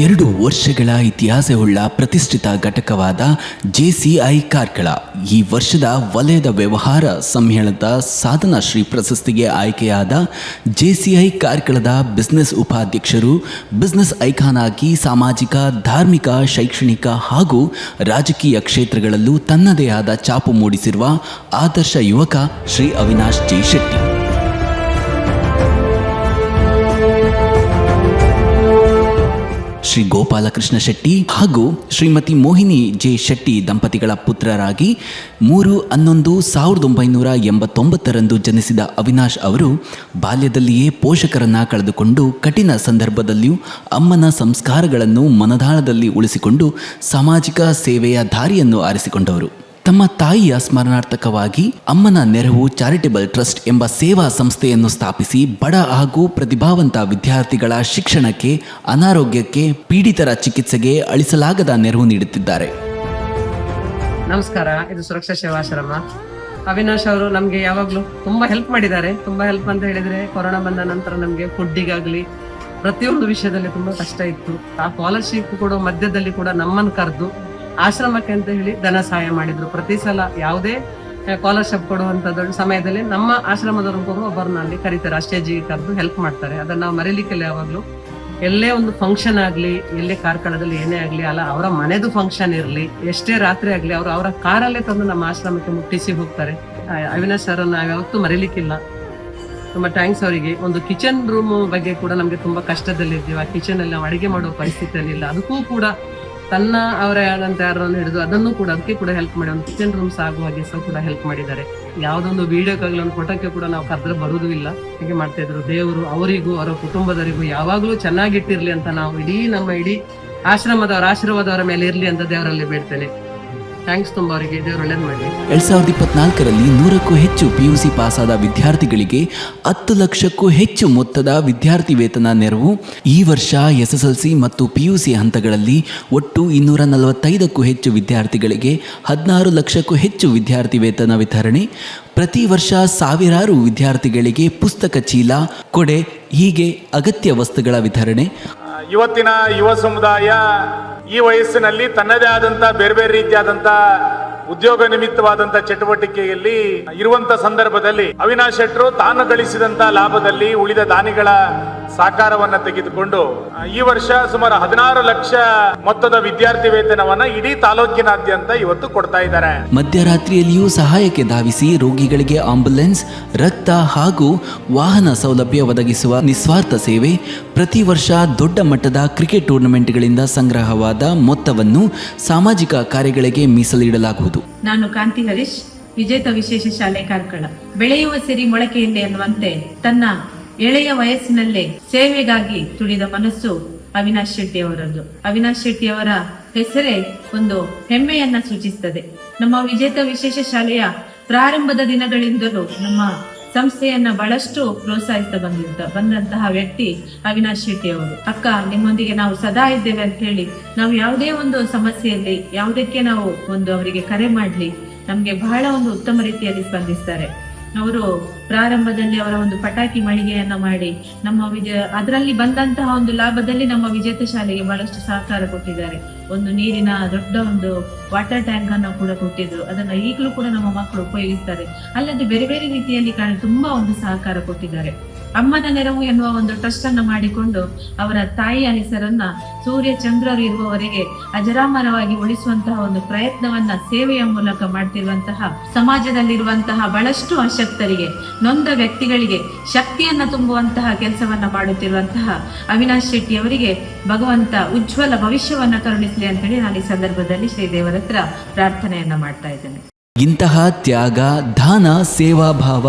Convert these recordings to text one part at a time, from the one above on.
ಐವತ್ತೆರಡು ವರ್ಷಗಳ ಇತಿಹಾಸವುಳ್ಳ ಪ್ರತಿಷ್ಠಿತ ಘಟಕವಾದ ಜೆಸಿಐ ಕಾರ್ಕಳ ಈ ವರ್ಷದ ವಲಯದ ವ್ಯವಹಾರ ಸಮ್ಮೇಳನದ ಸಾಧನಾ ಶ್ರೀ ಪ್ರಶಸ್ತಿಗೆ ಆಯ್ಕೆಯಾದ ಜೆಸಿಐ ಕಾರ್ಕಳದ ಬಿಸ್ನೆಸ್ ಉಪಾಧ್ಯಕ್ಷರು, ಬಿಸ್ನೆಸ್ ಐಕಾನ್ ಆಗಿ ಸಾಮಾಜಿಕ, ಧಾರ್ಮಿಕ, ಶೈಕ್ಷಣಿಕ ಹಾಗೂ ರಾಜಕೀಯ ಕ್ಷೇತ್ರಗಳಲ್ಲೂ ತನ್ನದೇ ಆದ ಛಾಪು ಮೂಡಿಸಿರುವ ಆದರ್ಶ ಯುವಕ ಶ್ರೀ ಅವಿನಾಶ್ ಜಿ ಶೆಟ್ಟಿ. ಶ್ರೀ ಗೋಪಾಲಕೃಷ್ಣ ಶೆಟ್ಟಿ ಹಾಗೂ ಶ್ರೀಮತಿ ಮೋಹಿನಿ ಜೆ ಶೆಟ್ಟಿ ದಂಪತಿಗಳ ಪುತ್ರರಾಗಿ ಮೂರು ಹನ್ನೊಂದು ಸಾವಿರದ ಒಂಬೈನೂರ ಎಂಬತ್ತೊಂಬತ್ತರಂದು ಜನಿಸಿದ ಅವಿನಾಶ್ ಅವರು ಬಾಲ್ಯದಲ್ಲಿಯೇ ಪೋಷಕರನ್ನ ಕಳೆದುಕೊಂಡು ಕಠಿಣ ಸಂದರ್ಭದಲ್ಲಿಯೂ ಅಮ್ಮನ ಸಂಸ್ಕಾರಗಳನ್ನು ಮನದಾಳದಲ್ಲಿ ಉಳಿಸಿಕೊಂಡು ಸಾಮಾಜಿಕ ಸೇವೆಯ ದಾರಿಯನ್ನು ಆರಿಸಿಕೊಂಡವರು. ತಮ್ಮ ತಾಯಿಯ ಸ್ಮರಣಾರ್ಥಕವಾಗಿ ಅಮ್ಮನ ನೆರವು ಚಾರಿಟೇಬಲ್ ಟ್ರಸ್ಟ್ ಎಂಬ ಸೇವಾ ಸಂಸ್ಥೆಯನ್ನು ಸ್ಥಾಪಿಸಿ ಬಡ ಹಾಗೂ ಪ್ರತಿಭಾವಂತ ವಿದ್ಯಾರ್ಥಿಗಳ ಶಿಕ್ಷಣಕ್ಕೆ, ಅನಾರೋಗ್ಯಕ್ಕೆ, ಪೀಡಿತರ ಚಿಕಿತ್ಸೆಗೆ ಅಳಿಸಲಾಗದ ನೆರವು ನೀಡುತ್ತಿದ್ದಾರೆ. ನಮಸ್ಕಾರ, ಇದು ಸುರಕ್ಷಾ ಸೇವಾಶ್ರಮ ಅವಿನಾಶ್ ಅವರು ನಮಗೆ ಯಾವಾಗಲೂ ತುಂಬಾ ಹೆಲ್ಪ್ ಮಾಡಿದ್ದಾರೆ. ತುಂಬಾ ಹೆಲ್ಪ್ ಅಂತ ಹೇಳಿದ್ರೆ ಕೊರೋನಾ ಬಂದ ನಂತರ ನಮಗೆ ಫುಡ್ಡಿಗಾಗಲಿ ಪ್ರತಿಯೊಂದು ವಿಷಯದಲ್ಲಿ ತುಂಬಾ ಕಷ್ಟ ಇತ್ತು. ಆ ಸ್ಕಾಲರ್ಶಿಪ್ ಕೂಡ ಮಧ್ಯದಲ್ಲಿ ಕೂಡ ನಮ್ಮನ್ನು ಕರೆದು ಆಶ್ರಮಕ್ಕೆ ಅಂತ ಹೇಳಿ ಧನ ಸಹಾಯ ಮಾಡಿದ್ರು. ಪ್ರತಿ ಸಲ ಯಾವುದೇ ಸ್ಕಾಲರ್ಶಿಪ್ ಕೊಡುವಂತದ್ದು ಸಮಯದಲ್ಲಿ ನಮ್ಮ ಆಶ್ರಮದವರು ಒಬ್ಬರನ್ನ ಅಲ್ಲಿ ಕರೀತಾರೆ. ಸ್ಟೇಜಿಗೆ ಕರೆದು ಹೆಲ್ಪ್ ಮಾಡ್ತಾರೆ. ಅದನ್ನ ನಾವು ಮರೀಲಿಕ್ಕಿಲ್ಲ ಯಾವಾಗ್ಲೂ ಎಲ್ಲೇ ಒಂದು ಫಂಕ್ಷನ್ ಆಗ್ಲಿ, ಎಲ್ಲೇ ಕಾರ್ಕಳದಲ್ಲಿ ಏನೇ ಆಗ್ಲಿ, ಅಲ್ಲ, ಅವರ ಮನೆದು ಫಂಕ್ಷನ್ ಇರಲಿ, ಎಷ್ಟೇ ರಾತ್ರಿ ಆಗ್ಲಿ ಅವರು ಅವರ ಕಾರಲ್ಲೇ ತಂದು ನಮ್ಮ ಆಶ್ರಮಕ್ಕೆ ಮುಟ್ಟಿಸಿ ಹೋಗ್ತಾರೆ. ಅವಿನಾಶ್ ಸರ್ ನಾವು ಯಾವತ್ತೂ ಮರೀಲಿಕ್ಕಿಲ್ಲ. ತುಂಬಾ ಥ್ಯಾಂಕ್ಸ್ ಅವರಿಗೆ. ಒಂದು ಕಿಚನ್ ರೂಮ್ ಬಗ್ಗೆ ಕೂಡ ನಮ್ಗೆ ತುಂಬಾ ಕಷ್ಟದಲ್ಲಿದ್ದೀವಿ. ಆ ಕಿಚನ್ ಅಲ್ಲಿ ನಾವು ಅಡಿಗೆ ಮಾಡೋ ಪರಿಸ್ಥಿತಿಯಲ್ಲಿ ಇಲ್ಲ ಅದಕ್ಕೂ ಕೂಡ ತನ್ನ ಅವರ ಆದಂತ ಯಾರನ್ನು ಹಿಡಿದು ಅದನ್ನು ಕೂಡ, ಅದಕ್ಕೆ ಕೂಡ ಹೆಲ್ಪ್ ಮಾಡಿ, ಒಂದು ಕಿಚನ್ ರೂಮ್ಸ್ ಆಗುವ ಹಾಗೆ ಸಹ ಕೂಡ ಹೆಲ್ಪ್ ಮಾಡಿದ್ದಾರೆ. ಯಾವುದೊಂದು ವಿಡಿಯೋಕ್ಕಾಗಲಿ ಒಂದು ಫೋಟೋಕ್ಕೆ ಕೂಡ ನಾವು ಕರೆದ್ರೆ ಬರುವುದೂ ಇಲ್ಲ. ಹೀಗೆ ಮಾಡ್ತಾ ಇದ್ರು. ದೇವರು ಅವರಿಗೂ, ಅವರ ಕುಟುಂಬದವರಿಗೂ ಯಾವಾಗಲೂ ಚೆನ್ನಾಗಿಟ್ಟಿರ್ಲಿ ಅಂತ ನಾವು ಇಡೀ ನಮ್ಮ ಇಡೀ ಆಶ್ರಮದವರ, ಆಶೀರ್ವಾದವರ ಮೇಲೆ ಇರಲಿ ಅಂತ ದೇವರಲ್ಲಿ ಬೇಡ್ತೇನೆ. ಥ್ಯಾಂಕ್ಸ್ ಒಳ್ಳೇದು ಮಾಡಿ ಎರಡ್ ಸಾವಿರದ ಇಪ್ಪತ್ನಾಲ್ಕರಲ್ಲಿ ನೂರಕ್ಕೂ ಹೆಚ್ಚು ಪಿಯುಸಿ ಪಾಸಾದ ವಿದ್ಯಾರ್ಥಿಗಳಿಗೆ ಹತ್ತು ಲಕ್ಷಕ್ಕೂ ಹೆಚ್ಚು ಮೊತ್ತದ ವಿದ್ಯಾರ್ಥಿ ವೇತನ ನೆರವು. ಈ ವರ್ಷ ಎಸ್ಎಸ್ಎಲ್ಸಿ ಮತ್ತು ಪಿಯುಸಿ ಹಂತಗಳಲ್ಲಿ ಒಟ್ಟು ಇನ್ನೂರ ನಲವತ್ತೈದಕ್ಕೂ ಹೆಚ್ಚು ವಿದ್ಯಾರ್ಥಿಗಳಿಗೆ ಹದಿನಾರು ಲಕ್ಷಕ್ಕೂ ಹೆಚ್ಚು ವಿದ್ಯಾರ್ಥಿ ವೇತನ ವಿತರಣೆ. ಪ್ರತಿ ವರ್ಷ ಸಾವಿರಾರು ವಿದ್ಯಾರ್ಥಿಗಳಿಗೆ ಪುಸ್ತಕ ಚೀಲ, ಕೊಡೆ, ಹೀಗೆ ಅಗತ್ಯ ವಸ್ತುಗಳ ವಿತರಣೆ. ಇವತ್ತಿನ ಯುವ ಸಮುದಾಯ ಈ ವಯಸ್ಸಿನಲ್ಲಿ ತನ್ನದೇ ಆದಂತ ಬೇರೆ ಬೇರೆ ರೀತಿಯಾದಂತ ಉದ್ಯೋಗ ನಿಮಿತ್ತವಾದಂತ ಚಟುವಟಿಕೆಯಲ್ಲಿ ಇರುವಂತ ಸಂದರ್ಭದಲ್ಲಿ ಅವಿನಾಶ್ ಶೆಟ್ರು ತಾನು ಗಳಿಸಿದಂತ ಲಾಭದಲ್ಲಿ ಉಳಿದ ದಾನಿಗಳ ಸಾಕಾರವನ್ನ ತೆಗೆದುಕೊಂಡು ಈ ವರ್ಷ ಸುಮಾರು ಹದಿನಾರು ಲಕ್ಷ ಮೊತ್ತದ ವಿದ್ಯಾರ್ಥಿ ವೇತನವನ್ನ ಇಡೀ ತಾಲೂಕಿನಾದ್ಯಂತ ಇವತ್ತು ಕೊಡ್ತಾ ಇದ್ದಾರೆ. ಮಧ್ಯರಾತ್ರಿಯಲ್ಲಿಯೂ ಸಹಾಯಕ್ಕೆ ಧಾವಿಸಿ ರೋಗಿಗಳಿಗೆ ಆಂಬುಲೆನ್ಸ್ ರಕ್ತ ಹಾಗೂ ವಾಹನ ಸೌಲಭ್ಯ ಒದಗಿಸುವ ನಿಸ್ವಾರ್ಥ ಸೇವೆ ಪ್ರತಿ ವರ್ಷ ದೊಡ್ಡ ಮಟ್ಟದ ಕ್ರಿಕೆಟ್ ಟೂರ್ನಮೆಂಟ್ಗಳಿಂದ ಸಂಗ್ರಹವಾದ ಮೊತ್ತವನ್ನು ಸಾಮಾಜಿಕ ಕಾರ್ಯಗಳಿಗೆ ಮೀಸಲಿಡಲಾಗುವುದು. ನಾನು ಕಾಂತಿ ಹರೀಶ್ ವಿಜೇತ ವಿಶೇಷ ಶಾಲೆ ಕಾರ್ಕಳ. ಬೆಳೆಯುವ ಸಿರಿ ಮೊಳಕೆಯಲ್ಲಿ ಅನ್ನುವಂತೆ ತನ್ನ ಎಳೆಯ ವಯಸ್ಸಿನಲ್ಲೇ ಸೇವೆಗಾಗಿ ತುಡಿದ ಮನಸ್ಸು ಅವಿನಾಶ್ ಶೆಟ್ಟಿ ಅವರದ್ದು ಅವಿನಾಶ್ ಶೆಟ್ಟಿ ಅವರ ಹೆಸರೇ ಒಂದು ಹೆಮ್ಮೆಯನ್ನ ಸೂಚಿಸುತ್ತದೆ ನಮ್ಮ ವಿಜೇತ ವಿಶೇಷ ಶಾಲೆಯ ಪ್ರಾರಂಭದ ದಿನಗಳಿಂದಲೂ ನಮ್ಮ ಸಂಸ್ಥೆಯನ್ನ ಬಹಳಷ್ಟು ಪ್ರೋತ್ಸಾಹಿಸ್ತಾ ಬಂದಿದ್ದ ಬಂದಂತಹ ವ್ಯಕ್ತಿ ಅವಿನಾಶ್ ಶೆಟ್ಟಿ ಅವರು ಅಕ್ಕ, ನಿಮ್ಮೊಂದಿಗೆ ನಾವು ಸದಾ ಇದ್ದೇವೆ ಅಂತ ಹೇಳಿ ನಾವು ಯಾವುದೇ ಒಂದು ಸಮಸ್ಯೆಯಲ್ಲಿ ಯಾವುದಕ್ಕೆ ನಾವು ಒಂದು ಅವರಿಗೆ ಕರೆ ಮಾಡ್ಲಿ, ನಮ್ಗೆ ಬಹಳ ಒಂದು ಉತ್ತಮ ರೀತಿಯಲ್ಲಿ ಸ್ಪಂದಿಸ್ತಾರೆ. ಅವರು ಪ್ರಾರಂಭದಲ್ಲಿ ಅವರ ಒಂದು ಪಟಾಕಿ ಮಳಿಗೆಯನ್ನ ಮಾಡಿ ನಮ್ಮ ವಿಜಯ, ಅದರಲ್ಲಿ ಬಂದಂತಹ ಒಂದು ಲಾಭದಲ್ಲಿ ನಮ್ಮ ವಿಜೇತ ಶಾಲೆಗೆ ಬಹಳಷ್ಟು ಸಹಕಾರ ಕೊಟ್ಟಿದ್ದಾರೆ. ಒಂದು ನೀರಿನ ದೊಡ್ಡ ಒಂದು ವಾಟರ್ ಟ್ಯಾಂಕ್ ಅನ್ನು ಕೂಡ ಕೊಟ್ಟಿದ್ರು. ಅದನ್ನ ಈಗಲೂ ಕೂಡ ನಮ್ಮ ಮಕ್ಕಳು ಉಪಯೋಗಿಸ್ತಾರೆ. ಅಲ್ಲದೆ ಬೇರೆ ಬೇರೆ ರೀತಿಯಲ್ಲಿ ಕಾಣ, ತುಂಬಾ ಒಂದು ಸಹಕಾರ ಕೊಟ್ಟಿದ್ದಾರೆ. ಅಮ್ಮನ ನೆರವು ಎನ್ನುವ ಒಂದು ಟ್ರಸ್ಟ್ ಅನ್ನು ಮಾಡಿಕೊಂಡು ಅವರ ತಾಯಿಯ ಹೆಸರನ್ನ ಸೂರ್ಯ ಚಂದ್ರರು ಇರುವವರೆಗೆ ಅಜರಾಮರವಾಗಿ ಉಳಿಸುವಂತಹ ಒಂದು ಪ್ರಯತ್ನವನ್ನ ಸೇವೆಯ ಮೂಲಕ ಮಾಡ್ತಿರುವಂತಹ ಸಮಾಜದಲ್ಲಿರುವಂತಹ ಬಹಳಷ್ಟು ಅಶಕ್ತರಿಗೆ, ನೊಂದ ವ್ಯಕ್ತಿಗಳಿಗೆ ಶಕ್ತಿಯನ್ನ ತುಂಬುವಂತಹ ಕೆಲಸವನ್ನ ಮಾಡುತ್ತಿರುವಂತಹ ಅವಿನಾಶ್ ಶೆಟ್ಟಿ ಅವರಿಗೆ ಭಗವಂತ ಉಜ್ವಲ ಭವಿಷ್ಯವನ್ನ ಕರುಣಿಸಲಿ ಅಂತೇಳಿ ನಾನು ಈ ಸಂದರ್ಭದಲ್ಲಿ ಶ್ರೀದೇವರ ಹತ್ರ ಪ್ರಾರ್ಥನೆಯನ್ನ ಮಾಡ್ತಾ ಇದ್ದೇನೆ. ಇಂತಹ ತ್ಯಾಗ, ದಾನ ಸೇವಾಭಾವ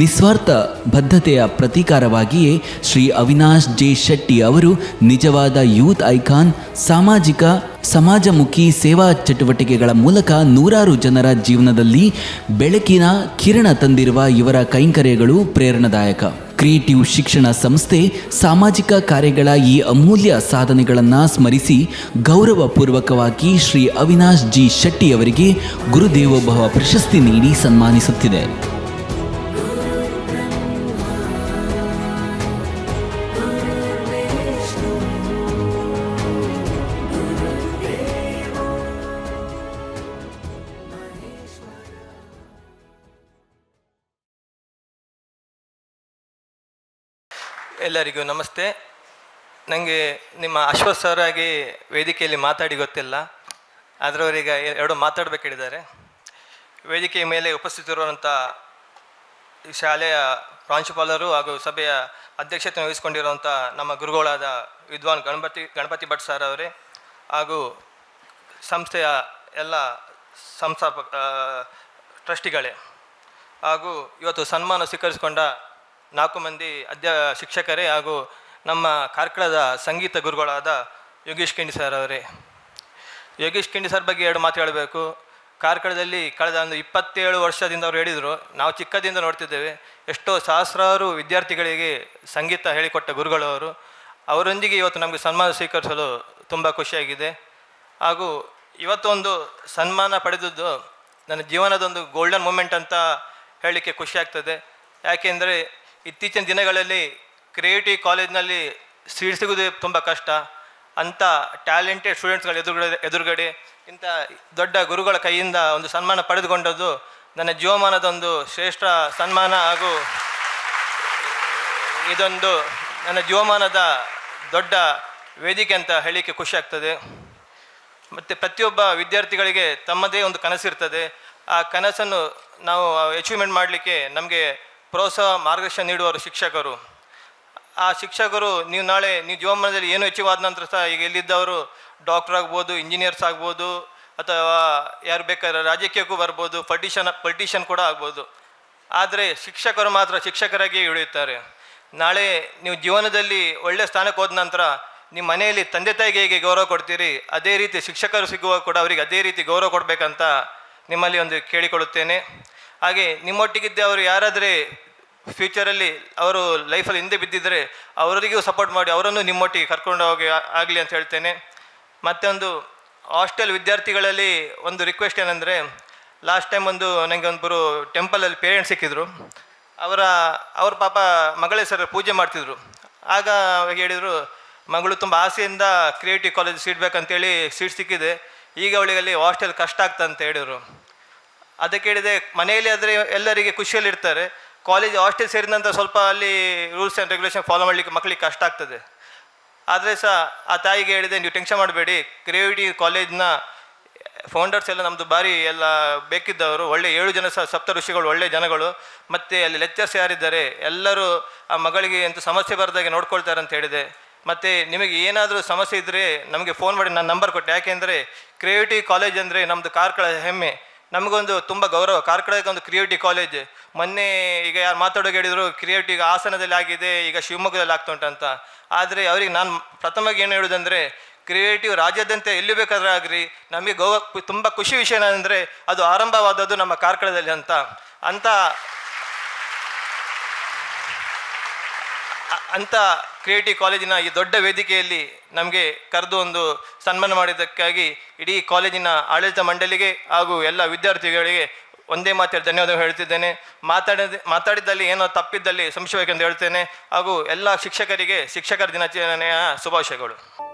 ನಿಸ್ವಾರ್ಥ ಬದ್ಧತೆಯ ಪ್ರತೀಕಾರವಾಗಿಯೇ ಶ್ರೀ ಅವಿನಾಶ್ ಜೆ ಶೆಟ್ಟಿ ಅವರು ನಿಜವಾದ ಯೂತ್ ಐಕಾನ್, ಸಾಮಾಜಿಕ, ಸಮಾಜಮುಖಿ ಸೇವಾ ಚಟುವಟಿಕೆಗಳ ಮೂಲಕ ನೂರಾರು ಜನರ ಜೀವನದಲ್ಲಿ ಬೆಳಕಿನ ಕಿರಣ ತಂದಿರುವ ಇವರ ಕೈಂಕರ್ಯಗಳು ಪ್ರೇರಣಾದಾಯಕ. ಕ್ರಿಯೇಟಿವ್ ಶಿಕ್ಷಣ ಸಂಸ್ಥೆ ಸಾಮಾಜಿಕ ಕಾರ್ಯಗಳ ಈ ಅಮೂಲ್ಯ ಸಾಧನೆಗಳನ್ನು ಸ್ಮರಿಸಿ ಗೌರವಪೂರ್ವಕವಾಗಿ ಶ್ರೀ ಅವಿನಾಶ್ ಜಿ ಶೆಟ್ಟಿ ಅವರಿಗೆ ಗುರುದೇವೋಭವ ಪ್ರಶಸ್ತಿ ನೀಡಿ ಸನ್ಮಾನಿಸುತ್ತಿದೆ. ಎಲ್ಲರಿಗೂ ನಮಸ್ತೆ. ನನಗೆ ನಿಮ್ಮ ಅಶ್ವಥ್ ಸರ್ ವೇದಿಕೆಯಲ್ಲಿ ಮಾತಾಡಿ ಗೊತ್ತಿಲ್ಲ. ಆದರೆ ಅವರೀಗ ಎರಡು ಮಾತಾಡಬೇಕು ಹೇಳಿದ್ದಾರೆ ವೇದಿಕೆಯ ಮೇಲೆ ಉಪಸ್ಥಿತಿರುವಂಥ ಶಾಲೆಯ ಪ್ರಾಂಶುಪಾಲರು ಹಾಗೂ ಸಭೆಯ ಅಧ್ಯಕ್ಷತೆ ವಹಿಸಿಕೊಂಡಿರುವಂಥ ನಮ್ಮ ಗುರುಗಳಾದ ವಿದ್ವಾನ್ ಗಣಪತಿ ಗಣಪತಿ ಭಟ್ ಸರ್ ಅವರೇ ಹಾಗೂ ಸಂಸ್ಥೆಯ ಎಲ್ಲ ಸಂಸ್ಥಾಪಕ ಟ್ರಸ್ಟಿಗಳೇ ಹಾಗೂ ಇವತ್ತು ಸನ್ಮಾನ ಸ್ವೀಕರಿಸಿಕೊಂಡ ನಾಲ್ಕು ಮಂದಿ ಅಧ್ಯ ಶಿಕ್ಷಕರೇ ಹಾಗೂ ನಮ್ಮ ಕಾರ್ಕಳದ ಸಂಗೀತ ಗುರುಗಳಾದ ಯೋಗೇಶ್ ಕಿಂಡಿ ಸರ್ ಅವರೇ. ಯೋಗೀಶ್ ಕಿಂಡಿ ಸರ್ ಬಗ್ಗೆ ಎರಡು ಮಾತು ಹೇಳಬೇಕು. ಕಾರ್ಕಳದಲ್ಲಿ ಕಳೆದ ಒಂದು ಇಪ್ಪತ್ತೇಳು ವರ್ಷದಿಂದ ಅವರು ಹೇಳಿದರು. ನಾವು ಚಿಕ್ಕದಿಂದ ನೋಡ್ತಿದ್ದೇವೆ. ಎಷ್ಟೋ ಸಹಸ್ರಾರು ವಿದ್ಯಾರ್ಥಿಗಳಿಗೆ ಸಂಗೀತ ಹೇಳಿಕೊಟ್ಟ ಗುರುಗಳು ಅವರು. ಅವರೊಂದಿಗೆ ಇವತ್ತು ನಮಗೆ ಸನ್ಮಾನ ಸ್ವೀಕರಿಸಲು ತುಂಬ ಖುಷಿಯಾಗಿದೆ. ಹಾಗೂ ಇವತ್ತೊಂದು ಸನ್ಮಾನ ಪಡೆದದ್ದು ನನ್ನ ಜೀವನದೊಂದು ಗೋಲ್ಡನ್ ಮೂಮೆಂಟ್ ಅಂತ ಹೇಳಲಿಕ್ಕೆ ಖುಷಿ ಆಗ್ತದೆ ಯಾಕೆಂದರೆ ಇತ್ತೀಚಿನ ದಿನಗಳಲ್ಲಿ ಕ್ರಿಯೇಟಿವ್ ಕಾಲೇಜ್ನಲ್ಲಿ ಸೀಟ್ ಸಿಗೋದು ತುಂಬ ಕಷ್ಟ. ಅಂಥ ಟ್ಯಾಲೆಂಟೆಡ್ ಸ್ಟೂಡೆಂಟ್ಸ್ಗಳ ಎದುರುಗಡೆ ಎದುರುಗಡೆ ಇಂಥ ದೊಡ್ಡ ಗುರುಗಳ ಕೈಯಿಂದ ಒಂದು ಸನ್ಮಾನ ಪಡೆದುಕೊಂಡದ್ದು ನನ್ನ ಜೀವಮಾನದ ಒಂದು ಶ್ರೇಷ್ಠ ಸನ್ಮಾನ ಹಾಗೂ ಇದೊಂದು ನನ್ನ ಜೀವಮಾನದ ದೊಡ್ಡ ವೇದಿಕೆ ಅಂತ ಹೇಳಲಿಕ್ಕೆ ಖುಷಿ ಆಗ್ತದೆ. ಮತ್ತು ಪ್ರತಿಯೊಬ್ಬ ವಿದ್ಯಾರ್ಥಿಗಳಿಗೆ ತಮ್ಮದೇ ಒಂದು ಕನಸಿರ್ತದೆ. ಆ ಕನಸನ್ನು ನಾವು ಅಚೀವ್ಮೆಂಟ್ ಮಾಡಲಿಕ್ಕೆ ನಮಗೆ ಪ್ರೋತ್ಸಾಹ ಮಾರ್ಗದರ್ಶನ ನೀಡುವರು ಶಿಕ್ಷಕರು. ಆ ಶಿಕ್ಷಕರು ನೀವು ನಾಳೆ ನೀವು ಜೀವಮಾನದಲ್ಲಿ ಏನು ಹೆಚ್ಚುವಾದ ನಂತರ ಸಹ ಈಗ ಎಲ್ಲಿದ್ದವರು ಡಾಕ್ಟರ್ ಆಗ್ಬೋದು ಇಂಜಿನಿಯರ್ಸ್ ಆಗ್ಬೋದು, ಅಥವಾ ಯಾರು ಬೇಕಾದ್ರೆ ರಾಜಕೀಯಕ್ಕೂ ಬರ್ಬೋದು ಪೊಲಿಟಿಷನ್ ಪೊಲಿಟಿಷಿಯನ್ ಕೂಡ ಆಗ್ಬೋದು. ಆದರೆ ಶಿಕ್ಷಕರು ಮಾತ್ರ ಶಿಕ್ಷಕರಾಗಿಯೇ ಉಳಿಯುತ್ತಾರೆ. ನಾಳೆ ನೀವು ಜೀವನದಲ್ಲಿ ಒಳ್ಳೆಯ ಸ್ಥಾನಕ್ಕೆ ಹೋದ ನಂತರ ನಿಮ್ಮ ಮನೆಯಲ್ಲಿ ತಂದೆ ತಾಯಿಗೆ ಹೇಗೆ ಗೌರವ ಕೊಡ್ತೀರಿ, ಅದೇ ರೀತಿ ಶಿಕ್ಷಕರು ಸಿಗುವಾಗ ಕೂಡ ಅವರಿಗೆ ಅದೇ ರೀತಿ ಗೌರವ ಕೊಡಬೇಕಂತ ನಿಮ್ಮಲ್ಲಿ ಒಂದು ಕೇಳಿಕೊಳ್ಳುತ್ತೇನೆ. ಹಾಗೆ ನಿಮ್ಮೊಟ್ಟಿಗಿದ್ದೆ ಅವರು ಯಾರಾದರೆ ಫ್ಯೂಚರಲ್ಲಿ ಅವರು ಲೈಫಲ್ಲಿ ಹಿಂದೆ ಬಿದ್ದಿದ್ದರೆ ಅವರಿಗೂ ಸಪೋರ್ಟ್ ಮಾಡಿ ಅವರನ್ನು ನಿಮ್ಮೊಟ್ಟಿಗೆ ಕರ್ಕೊಂಡು ಹೋಗಿ ಆಗಲಿ ಅಂತ ಹೇಳ್ತೇನೆ. ಮತ್ತೊಂದು ಹಾಸ್ಟೆಲ್ ವಿದ್ಯಾರ್ಥಿಗಳಲ್ಲಿ ಒಂದು ರಿಕ್ವೆಸ್ಟ್ ಏನಂದರೆ ಲಾಸ್ಟ್ ಟೈಮ್ ಒಂದು ನನಗೆ ಒಂದು ಟೆಂಪಲಲ್ಲಿ ಪೇರೆಂಟ್ಸ್ ಸಿಕ್ಕಿದ್ರು. ಅವರ, ಅವ್ರ ಪಾಪ ಮಗಳೇ ಸರ್ ಪೂಜೆ ಮಾಡ್ತಿದ್ರು. ಆಗ ಹೇಳಿದರು, ಮಗಳು ತುಂಬ ಆಸೆಯಿಂದ ಕ್ರಿಯೇಟಿವ್ ಕಾಲೇಜ್ ಸೀಟ್ ಬೇಕಂತೇಳಿ ಸೀಟ್ ಸಿಕ್ಕಿದೆ. ಈಗ ಅವಳಿಗೆ ಅಲ್ಲಿ ಹಾಸ್ಟೆಲ್ ಕಷ್ಟ ಆಗ್ತಂತ ಹೇಳಿದರು. ಅದಕ್ಕೆ ಹೇಳಿದೆ ಮನೆಯಲ್ಲಿ ಆದರೆ ಎಲ್ಲರಿಗೆ ಖುಷಿಯಲ್ಲಿರ್ತಾರೆ. ಕಾಲೇಜ್ ಹಾಸ್ಟೆಲ್ ಸೇರಿದಂಥ ಸ್ವಲ್ಪ ಅಲ್ಲಿ ರೂಲ್ಸ್ ಆ್ಯಂಡ್ ರೆಗ್ಯುಲೇಷನ್ ಫಾಲೋ ಮಾಡಲಿಕ್ಕೆ ಮಕ್ಕಳಿಗೆ ಕಷ್ಟ ಆಗ್ತದೆ. ಆದರೆ ಸಹ ಆ ತಾಯಿಗೆ ಹೇಳಿದೆ, ನೀವು ಟೆನ್ಷನ್ ಮಾಡಬೇಡಿ. ಕ್ರಿಯೇಟಿವ್ ಕಾಲೇಜ್ನ ಫೌಂಡರ್ಸ್ ಎಲ್ಲ ನಮ್ಮದು ಭಾರಿ ಎಲ್ಲ ಬೇಕಿದ್ದವರು, ಒಳ್ಳೆ ಏಳು ಜನ ಸಹ ಸಪ್ತ ಋಷಿಗಳು, ಒಳ್ಳೆ ಜನಗಳು. ಮತ್ತು ಅಲ್ಲಿ ಲೆಕ್ಚರ್ಸ್ ಯಾರಿದ್ದಾರೆ, ಎಲ್ಲರೂ ಆ ಮಗಳಿಗೆ ಎಂತ ಸಮಸ್ಯೆ ಬರದಾಗೆ ನೋಡ್ಕೊಳ್ತಾರೆ ಅಂತ ಹೇಳಿದೆ. ಮತ್ತು ನಿಮಗೆ ಏನಾದರೂ ಸಮಸ್ಯೆ ಇದ್ದರೆ ನಮಗೆ ಫೋನ್ ಮಾಡಿ, ನಾನು ನಂಬರ್ ಕೊಟ್ಟೆ. ಯಾಕೆಂದರೆ ಕ್ರಿಯೇಟಿವ್ ಕಾಲೇಜ್ ಅಂದರೆ ನಮ್ಮದು ಕಾರ್ಕಳ ಹೆಮ್ಮೆ. ನಮಗೊಂದು ತುಂಬ ಗೌರವ. ಕಾರ್ಕಳಕ್ಕೆ ಒಂದು ಕ್ರಿಯೇಟಿವ್ ಕಾಲೇಜ್ ಮೊನ್ನೆ ಈಗ ಯಾರು ಮಾತಾಡೋಕೆ ಹೇಳಿದರು ಕ್ರಿಯೇಟಿವ್ ಈಗ ಹಾಸನದಲ್ಲಿ ಆಗಿದೆ, ಈಗ ಶಿವಮೊಗ್ಗದಲ್ಲಿ ಆಗ್ತಾ ಉಂಟಂತ ಆದರೆ ಅವರಿಗೆ ನಾನು ಪ್ರಥಮವಾಗಿ ಏನು ಹೇಳೋದಂದರೆ ಕ್ರಿಯೇಟಿವ್ ರಾಜ್ಯಾದ್ಯಂತ ಎಲ್ಲಿ ಬೇಕಾದ್ರೂ ಆಗ್ರಿ, ನಮಗೆ ಗೌ, ತುಂಬ ಖುಷಿ ವಿಷಯ ಏನಂದರೆ, ಅದು ಆರಂಭವಾದದ್ದು ನಮ್ಮ ಕಾರ್ಕಳದಲ್ಲಿ ಅಂತ. ಅಂತ ಅಂತ ಕ್ರಿಯೇಟಿವ್ ಕಾಲೇಜಿನ ಈ ದೊಡ್ಡ ವೇದಿಕೆಯಲ್ಲಿ ನಮಗೆ ಕರೆದು ಒಂದು ಸನ್ಮಾನ ಮಾಡಿದ್ದಕ್ಕಾಗಿ ಇಡೀ ಕಾಲೇಜಿನ ಆಡಳಿತ ಮಂಡಳಿಗೆ ಹಾಗೂ ಎಲ್ಲ ವಿದ್ಯಾರ್ಥಿಗಳಿಗೆ ಒಂದೇ ಮಾತಲ್ಲಿ ಧನ್ಯವಾದ ಹೇಳ್ತಿದ್ದೇನೆ. ಮಾತಾಡಿದ, ಮಾತಾಡಿದ್ದಲ್ಲಿ ಏನೋ ತಪ್ಪಿದ್ದಲ್ಲಿ ಸಂಶಯಬೇಕೆಂದು ಹೇಳ್ತೇನೆ. ಹಾಗೂ ಎಲ್ಲ ಶಿಕ್ಷಕರಿಗೆ ಶಿಕ್ಷಕರ ದಿನಾಚರಣೆಯ ಶುಭಾಶಯಗಳು.